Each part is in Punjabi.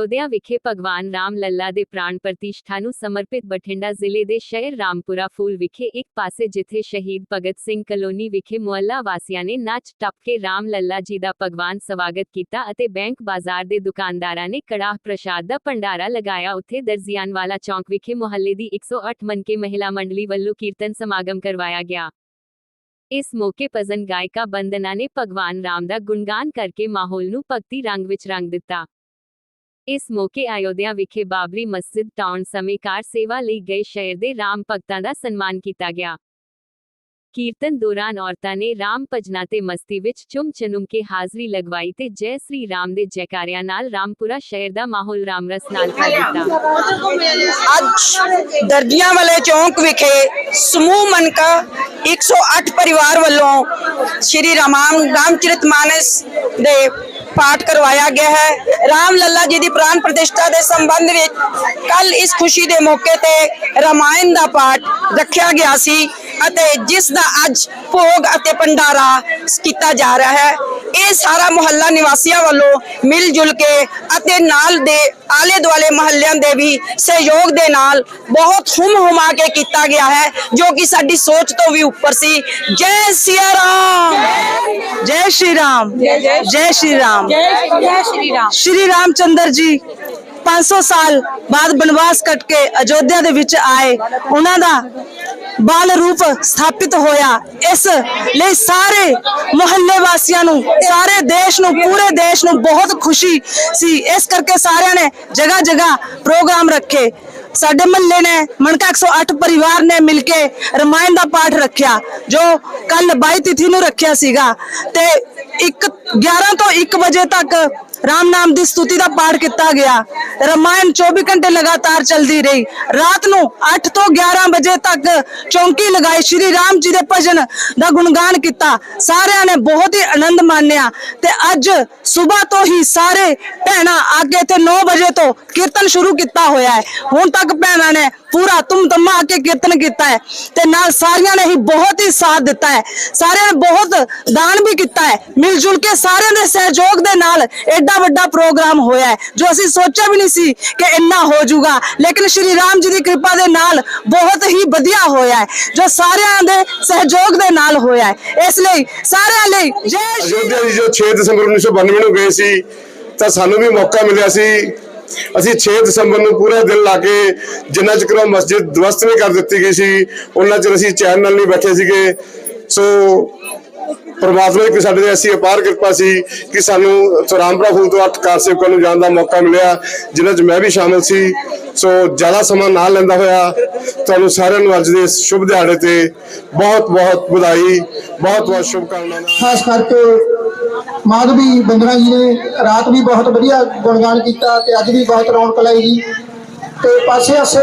ਅਯੋਧਿਆ ਵਿਖੇ ਭਗਵਾਨ ਰਾਮ ਲੱਲਾ ਦੇ ਪ੍ਰਾਣ ਪ੍ਰਤਿਸ਼ਠਾ ਨੂੰ ਸਮਰਪਿਤ ਬਠਿੰਡਾ ਜ਼ਿਲ੍ਹੇ ਦੇ ਸ਼ਹਿਰ ਰਾਮਪੁਰਾ ਫੂਲ ਵਿਖੇ ਇੱਕ ਪਾਸੇ ਜਿੱਥੇ ਸ਼ਹੀਦ ਭਗਤ ਸਿੰਘ ਕਲੋਨੀ ਵਿਖੇ ਮੁਹੱਲਾ ਵਾਸੀਆਂ ਨੇ ਨੱਚ ਟੱਪ ਕੇ ਰਾਮ ਲੱਲਾ ਜੀ ਦਾ ਭਗਵਾਨ ਸਵਾਗਤ ਕੀਤਾ ਅਤੇ ਬੈਂਕ ਬਾਜ਼ਾਰ ਦੇ ਦੁਕਾਨਦਾਰਾਂ ਨੇ ਕੜਾਹ ਪ੍ਰਸ਼ਾਦ ਦਾ ਭੰਡਾਰਾ ਲਗਾਇਆ। ਉੱਥੇ ਦਰਜ਼ੀਆਨਵਾਲਾ ਚੌਂਕ ਵਿਖੇ ਮੁਹੱਲੇ ਦੀ 108 ਮਨਕੇ ਮਹਿਲਾ ਮੰਡਲੀ ਵੱਲੋਂ ਕੀਰਤਨ ਸਮਾਗਮ ਕਰਵਾਇਆ ਗਿਆ। ਇਸ ਮੌਕੇ ਭਜਨ ਗਾਇਕਾ ਬੰਦਨਾ ਨੇ ਭਗਵਾਨ ਰਾਮ ਦਾ ਗੁਣਗਾਨ ਕਰਕੇ ਮਾਹੌਲ ਨੂੰ ਭਗਤੀ ਰੰਗ ਵਿੱਚ ਰੰਗ ਦਿੱਤਾ। ਇਸ ਮੌਕੇ ਅਯੋਧਿਆ ਵਿਖੇ ਬਾਬਰੀ ਮਸਜਿਦ, ਟਾਊਨ ਸਮੇਂ ਕਾਰ ਸੇਵਾ ਲਈ ਗਏ ਸ਼ਹਿਰ ਦੇ ਰਾਮ ਭਗਤਾਂ ਦਾ ਸਨਮਾਨ ਕੀਤਾ ਗਿਆ। ਕੀਰਤਨ ਦੌਰਾਨ ਔਰਤਾਂ ਨੇ ਰਾਮ ਭਜਨਾ ਤੇ ਮਸਤੀ ਵਿੱਚ ਚੁੰਮ ਚਨੁਮ ਕੇ ਹਾਜ਼ਰੀ ਲਗਵਾਈ ਤੇ ਜੈ ਸ੍ਰੀ ਰਾਮ ਦੇ ਜੈਕਾਰਿਆਂ ਨਾਲ ਰਾਮਪੁਰਾ ਸ਼ਹਿਰ ਦਾ ਮਾਹੌਲ ਰਾਮਰਸ ਨਾਲ ਭਰ ਦਿੱਤਾ। ਅੱਜ ਦਰਜੀਆਂ ਵਾਲੇ ਚੌਂਕ ਵਿਖੇ ਸਮੂਹ ਮਨਕਾ 108 ਪਰਿਵਾਰ ਵੱਲੋਂ ਸ਼੍ਰੀ ਰਾਮਾਮ ਰਾਮਚਰਿਤ ਮਾਨਸ ਦੇ ਪਾਠ ਕਰਵਾਇਆ ਗਿਆ ਹੈ। ਰਾਮ ਲੱਲਾ ਜੀ ਦੀ ਪ੍ਰਾਨ ਪ੍ਰਤਿਸ਼ਠਾ ਦੇ ਸੰਬੰਧ ਵਿੱਚ ਕੱਲ ਇਸ ਖੁਸ਼ੀ ਦੇ ਮੌਕੇ ਤੇ ਰਾਮਾਇਣ ਦਾ ਪਾਠ ਰੱਖਿਆ ਗਿਆ ਸੀ ਅਤੇ ਜਿਸ ਦਾ ਅੱਜ ਭੋਗ ਅਤੇ ਭੰਡਾਰਾ ਕੀਤਾ ਜਾ ਰਿਹਾ ਹੈ। ਇਹ ਸਾਰਾ ਮੁਹੱਲਾ ਨਿਵਾਸੀਆਂ ਵੱਲੋਂ ਮਿਲ ਜੁਲ ਕੇ ਅਤੇ ਨਾਲ ਦੇ ਆਲੇ ਦੁਆਲੇ ਮਹੱਲਿਆਂ ਦੇ ਵੀ ਸਹਿਯੋਗ ਦੇ ਨਾਲ ਬਹੁਤ ਹੁਮ ਹੁਮਾ ਕੇ ਕੀਤਾ ਗਿਆ ਹੈ ਜੋ ਕਿ ਸਾਡੀ ਸੋਚ ਤੋਂ ਵੀ ਉੱਪਰ ਸੀ। ਜੈ ਸਿਆ ਰਾਮ! ਜੈ ਸ਼੍ਰੀ ਰਾਮ। ਜੈ ਸ਼੍ਰੀ ਰਾਮ। ਜੈ ਸ਼੍ਰੀ ਰਾਮ। ਸ਼੍ਰੀ ਰਾਮਚੰਦਰ ਜੀ 500 ਸਾਲ ਬਾਅਦ ਬਨਵਾਸ ਕੱਟ ਕੇ ਅਯੋਧਿਆ ਦੇ ਵਿੱਚ ਆਏ। ਉਹਨਾਂ ਦਾ ਬਾਲ ਰੂਪ ਸਥਾਪਿਤ ਹੋਇਆ। ਇਸ ਲਈ ਸਾਰੇ ਮੁਹੱਲੇ ਵਾਸੀਆਂ ਨੂੰ, ਸਾਰੇ ਦੇਸ਼ ਨੂੰ, ਪੂਰੇ ਦੇਸ਼ ਨੂੰ ਬਹੁਤ ਖੁਸ਼ੀ ਸੀ। ਇਸ ਕਰਕੇ ਸਾਰਿਆਂ ਨੇ ਜਗ੍ਹਾ ਜਗ੍ਹਾ ਪ੍ਰੋਗਰਾਮ ਰੱਖੇ। ਸਾਡੇ ਮਹੱਲੇ ਨੇ ਮਣਕਾ 108 ਪਰਿਵਾਰ ਨੇ ਮਿਲ ਕੇ ਰਮਾਇਣ ਦਾ ਪਾਠ ਰੱਖਿਆ, ਜੋ ਕੱਲ 22 ਤਿਥੀ ਨੂੰ ਰੱਖਿਆ ਸੀਗਾ। ਤੇ ਇੱਕ 11 ਤੋਂ 1 ਵਜੇ ਤੱਕ ਰਾਮ ਨਾਮ ਦੀ ਸਤੁਤੀ ਦਾ ਪਾਠ ਕੀਤਾ ਗਿਆ। ਰਮਾਇਣ 24 ਘੰਟੇ ਲਗਾਤਾਰ ਚੱਲਦੀ ਰਹੀ। ਰਾਤ ਨੂੰ 8 ਤੋਂ 11 ਵਜੇ ਤੱਕ ਚੌਂਕੀ ਲਗਾਈ ਸ਼੍ਰੀ ਰਾਮ ਜੀ ਦੇ ਭਜਨ ਦਾ ਗੁਣਗਾਨ ਕੀਤਾ। ਸਾਰਿਆਂ ਨੇ ਬਹੁਤ ਹੀ ਆਨੰਦ ਮਾਣਿਆ ਤੇ ਅੱਜ ਸਵੇਰ ਤੋਂ ਹੀ ਸਾਰੇ ਭੈਣਾਂ ਅੱਗੇ ਤੇ 9 ਵਜੇ ਤੋਂ ਕੀਰਤਨ ਸ਼ੁਰੂ ਕੀਤਾ ਹੋਇਆ ਹੈ। ਹੁਣ ਤੱਕ ਭੈਣਾਂ ਨੇ ਪੂਰਾ ਤੁਮ ਤਮਾ ਕੇ ਕੀਰਤਨ ਕੀਤਾ ਹੈ ਤੇ ਨਾਲ ਸਾਰਿਆਂ ਨੇ ਹੀ ਬਹੁਤ ਹੀ ਸਾਥ ਦਿੱਤਾ ਹੈ। ਸਾਰਿਆਂ ਨੇ ਬਹੁਤ ਦਾਨ ਵੀ ਕੀਤਾ ਹੈ। ਮਿਲ ਜੁਲ ਕੇ ਸਾਰਿਆਂ ਦੇ ਸਹਿਯੋਗ ਦੇ ਨਾਲ ਐਡਾ ਵੱਡਾ ਪ੍ਰੋਗਰਾਮ ਹੋਇਆ ਹੈ, ਜੋ ਅਸੀਂ ਸੋਚਿਆ ਵੀ ਨਹੀਂ ਸੀ ਕਿ ਇੰਨਾ ਹੋ ਜਾਊਗਾ। ਲੇਕਿਨ ਸ਼੍ਰੀ ਰਾਮ ਜੀ ਦੀ ਕਿਰਪਾ ਦੇ ਨਾਲ ਬਹੁਤ ਹੀ ਵਧੀਆ ਹੋਇਆ ਹੈ, ਜੋ ਸਾਰਿਆਂ ਦੇ ਸਹਿਯੋਗ ਦੇ ਨਾਲ ਹੋਇਆ ਹੈ। ਇਸ ਲਈ ਸਾਰਿਆਂ ਲਈ ਜੈ ਸ਼੍ਰੀ ਅਯੋਧਿਆ ਜੀ ਜੋ 6 ਦਸੰਬਰ 1992 ਨੂੰ ਗਏ ਸੀ, ਤਾਂ ਸਾਨੂੰ ਵੀ ਮੌਕਾ ਮਿਲਿਆ ਸੀ ਅਸੀਂ 6 ਦਸੰਬਰ ਨੂੰ ਪੂਰਾ ਦਿਨ ਲਾ ਕੇ ਜਿੰਨਾ ਚਿਰ ਮਸਜਿਦ ਦਵਸਤ ਨਹੀਂ ਕਰ ਦਿੱਤੀ ਗਈ ਸੀ, ਉਹਨਾਂ ਚਿਰ ਅਸੀਂ ਚੈਨ ਨਾਲ ਨਹੀਂ ਬੈਠੇ ਸੀਗੇ। ਸੋ ਪਰਮਾਤਮਾ ਦੀ ਸਾਡੇ ਤੇ ਐਸੀ ਅਪਾਰ ਕਿਰਪਾ ਸੀ ਕਿ ਸਾਨੂੰ ਰਾਮਪੁਰਾ ਫੂਲ ਤੋਂ ਅੱਠ ਕਾਰ ਸੇਵਕਾਂ ਨੂੰ ਜਾਣ ਦਾ ਮੌਕਾ ਮਿਲਿਆ, ਜਿਨ੍ਹਾਂ 'ਚ ਮੈਂ ਵੀ ਸ਼ਾਮਲ ਸੀ। ਸੋ ਜ਼ਿਆਦਾ ਸਮਾਂ ਨਾ ਲੈਂਦਾ ਹੋਇਆ, ਤੁਹਾਨੂੰ ਸਾਰਿਆਂ ਨੂੰ ਅੱਜ ਦੇ ਸ਼ੁਭ ਦਿਹਾੜੇ ਤੇ ਬਹੁਤ ਬਹੁਤ ਵਧਾਈ ਬਹੁਤ ਬਹੁਤ ਸ਼ੁਭਕਾਮਨਾਵਾਂ। ਖਾਸ ਕਰਕੇ ਮਾਧਵੀ ਬੰਦਨਾ ਜੀ ਨੇ ਰਾਤ ਵੀ ਬਹੁਤ ਵਧੀਆ ਗੁਣਗਾਨ ਕੀਤਾ ਤੇ ਅੱਜ ਵੀ ਬਹੁਤ ਰੌਣਕ ਲਾਈ ਜੀ। ਤੇ ਪਾਸੇ ਆਸੇ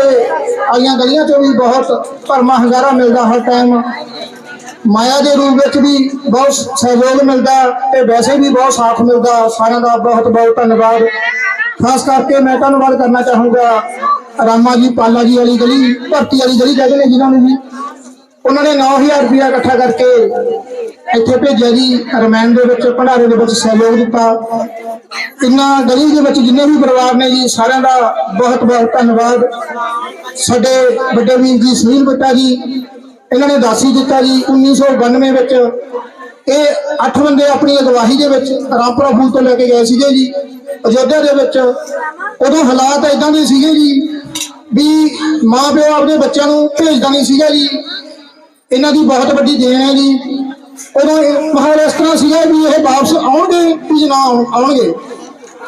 ਆਈਆਂ ਗਲੀਆਂ ਚੋਂ ਵੀ ਬਹੁਤ ਭਰਮਾ ਹੰਗਾਰਾ ਮਿਲਦਾ ਹਰ ਟਾਈਮ ਮਾਇਆ ਦੇ ਰੂਪ ਵਿੱਚ ਵੀ ਬਹੁਤ ਸਹਿਯੋਗ ਮਿਲਦਾ ਤੇ ਵੈਸੇ ਵੀ ਬਹੁਤ ਸਾਥ ਮਿਲਦਾ। ਸਾਰਿਆਂ ਦਾ ਬਹੁਤ ਬਹੁਤ ਧੰਨਵਾਦ। ਖਾਸ ਕਰਕੇ ਮੈਂ ਧੰਨਵਾਦ ਕਰਨਾ ਚਾਹੂੰਗਾ ਰਾਮਾ ਜੀ, ਪਾਲਾ ਜੀ ਵਾਲੀ ਗਲੀ, ਭਰਤੀ ਵਾਲੀ ਗਲੀ ਕਹਿੰਦੇ ਨੇ ਜਿਨ੍ਹਾਂ ਨੂੰ ਵੀ। ਉਹਨਾਂ ਨੇ 9000 ਰੁਪਇਆ ਇਕੱਠਾ ਕਰਕੇ ਇੱਥੇ ਭੇਜਿਆ ਜੀ, ਰਮਾਇਣ ਦੇ ਵਿੱਚ, ਭੰਡਾਰੇ ਦੇ ਵਿੱਚ ਸਹਿਯੋਗ ਦਿੱਤਾ। ਇਨਾਂ ਗਲੀ ਦੇ ਵਿੱਚ ਜਿੰਨੇ ਵੀ ਪਰਿਵਾਰ ਨੇ ਜੀ, ਸਾਰਿਆਂ ਦਾ ਬਹੁਤ ਬਹੁਤ ਧੰਨਵਾਦ। ਸਾਡੇ ਵੱਡੇ ਵੀਰ ਜੀ ਸੁਨੀਲ ਬੱਟਾ ਜੀ, ਇਹਨਾਂ ਨੇ ਦਾਸੀ ਦਿੱਤਾ ਜੀ 1992 ਵਿੱਚ। ਇਹ ਅੱਠ ਬੰਦੇ ਆਪਣੀ ਅਗਵਾਹੀ ਦੇ ਵਿੱਚ ਰਾਮਪੁਰਾ ਫੂਲ ਤੋਂ ਲੈ ਕੇ ਗਏ ਸੀਗੇ ਜੀ। ਅਯੋਧਿਆ ਦੇ ਵਿੱਚ ਉਦੋਂ ਹਾਲਾਤ ਇਦਾਂ ਦੇ ਸੀਗੇ ਜੀ ਵੀ ਮਾਂ ਪਿਓ ਆਪਣੇ ਬੱਚਿਆਂ ਨੂੰ ਭੇਜਦਾ ਨਹੀਂ ਸੀਗਾ ਜੀ। ਇਹਨਾਂ ਦੀ ਬਹੁਤ ਵੱਡੀ ਦੇਣ ਹੈ ਜੀ। ਉਦੋਂ ਇਹ ਮਾਹੌਲ ਇਸ ਤਰ੍ਹਾਂ ਸੀਗਾ ਵੀ ਇਹ ਵਾਪਸ ਆਉਣਗੇ ਕਿ ਨਾ ਆਉਣ- ਆਉਣਗੇ।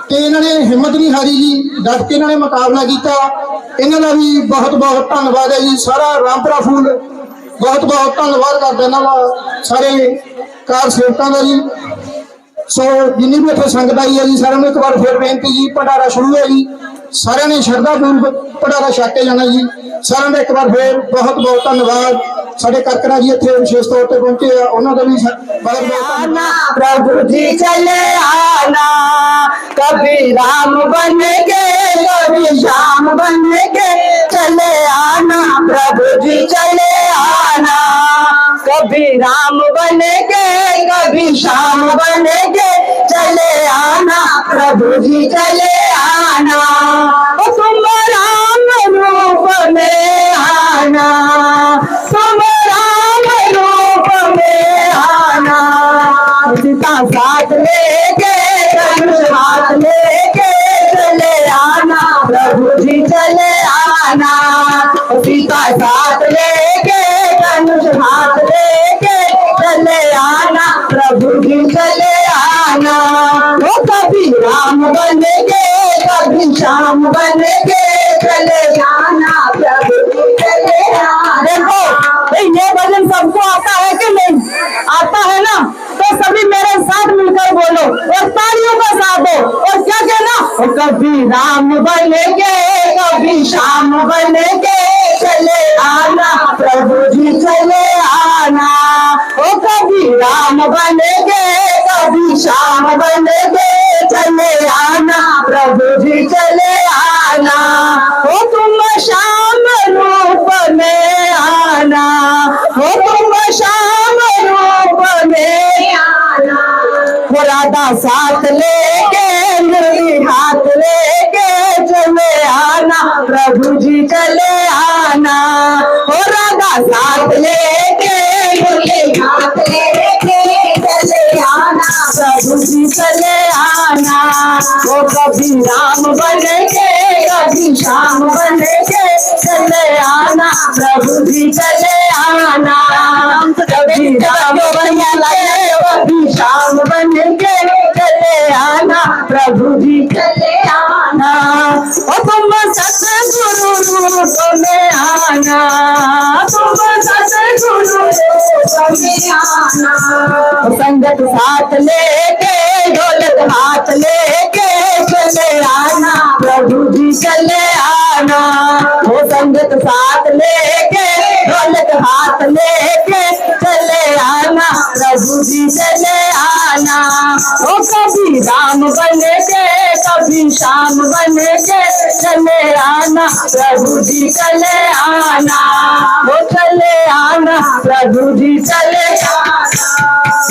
ਤੇ ਇਹਨਾਂ ਨੇ ਹਿੰਮਤ ਨਹੀਂ ਹਾਰੀ ਜੀ, ਡਟ ਕੇ ਇਹਨਾਂ ਨੇ ਮੁਕਾਬਲਾ ਕੀਤਾ। ਇਹਨਾਂ ਦਾ ਵੀ ਬਹੁਤ ਬਹੁਤ ਧੰਨਵਾਦ ਹੈ ਜੀ। ਸਾਰਾ ਰਾਮਪੁਰਾ ਫੂਲ ਬਹੁਤ ਬਹੁਤ ਧੰਨਵਾਦ ਕਰਦਾ ਇਹਨਾਂ ਦਾ, ਸਾਰੇ ਕਾਰ ਸੇਵਕਾਂ ਦਾ ਜੀ। ਸੋ ਜਿੰਨੀ ਵੀ ਇੱਥੇ ਸੰਗਤ ਆਈ ਹੈ ਜੀ, ਸਾਰਿਆਂ ਨੂੰ ਇੱਕ ਵਾਰ ਫਿਰ ਬੇਨਤੀ ਜੀ, ਭੰਡਾਰਾ ਸ਼ੁਰੂ ਹੈ ਜੀ। ਸਾਰਿਆਂ ਨੇ ਸ਼ਰਧਾ ਪੂਰਵਕ ਭੰਡਾਰਾ ਛਕ ਕੇ ਜਾਣਾ ਜੀ। ਸਾਰਿਆਂ ਦਾ ਇੱਕ ਵਾਰ ਫਿਰ ਬਹੁਤ ਬਹੁਤ ਧੰਨਵਾਦ। ਸਾਡੇ ਕਰਕਰਾ ਜੀ ਇੱਥੇ ਵਿਸ਼ੇਸ਼ ਤੌਰ ਤੇ ਪਹੁੰਚੇ ਆ ਉਹਨਾਂ ਦਾ ਵੀ ਸ- ਬਹੁਤ ਬਹੁਤ ਧੰਨਵਾਦ प्रभु जी चले आना कभी राम बन के कभी श्याम बन के चले आना प्रभु जी चले आना कभी राम बनेंगे कभी श्याम बनेंगे चले आना प्रभु जी चले प्रभु जी चले आना सीता साथ लेके धनुष हाथ लेके चले आना प्रभु जी चले आना वो कभी राम बनेंगे कभी श्याम बनेंगे चले आना साथ मिलकर बोलो और तालियों का साथ दो और क्या कहना ओ कभी राम बनेंगे कभी श्याम बनेंगे चले आना प्रभु जी चले आना ओ कभी राम बनेंगे कभी श्याम बनेंगे चले आना प्रभु जी चले आना ओ तुम श्याम रूप में आना ओ तुम श्याम वो राधा साथ लेके मुरली हाथ लेके चले आना प्रभु जी चले आना वो राधा साथ लेके मुरली हाथ लेके चले आना प्रभु जी चले आना वो कभी राम बनेंगे कभी श्याम बनेंगे चले आना प्रभु जी चले आना कभी राम बनेंगे कभी श्याम बनेंगे चले आना प्रभु जी चले आना ओ तुम सतगुरु रूप में आना तुम सतगुरु रूप में आना संगत साथ लेके ढोलक हाथ लेके चले आना प्रभु जी चले आना वो संगत साथ लेके ढोलक हाथ लेके श्याम बने के चले आना प्रभु जी चले आना। वो चले आना, प्रभु जी चले आना।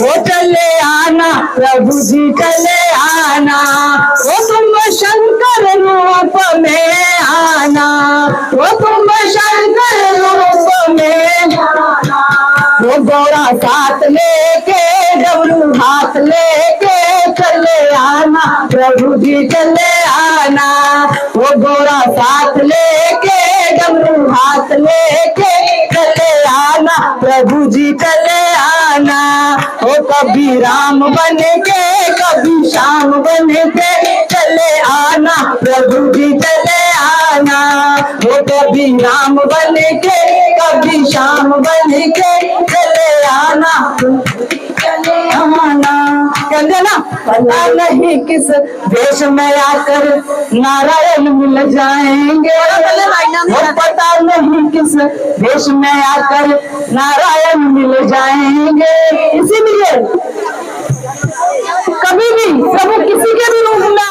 वो चले आना, प्रभु जी चले आना। वो तुम शंकर रूप में आना। वो तुम शंकर रूप में वो गौरा साथ लेके, डबरू हाथ लेके चले आना। प्रभु जी चले आना वो गौरा साथ लेके डबरू हाथ लेके चले आना प्रभु जी चले आना वो कभी राम बने के कभी श्याम बने के चले आना प्रभु जी चले आना वो कभी राम बने के कभी श्याम बने के चले आना चले आना कहते ना पता नहीं किस देश में आकर नारायण मिल जाएंगे वो पता नहीं किस देश में आकर नारायण मिल जाएंगे इसीलिए कभी भी प्रभु किसी के भी रूप में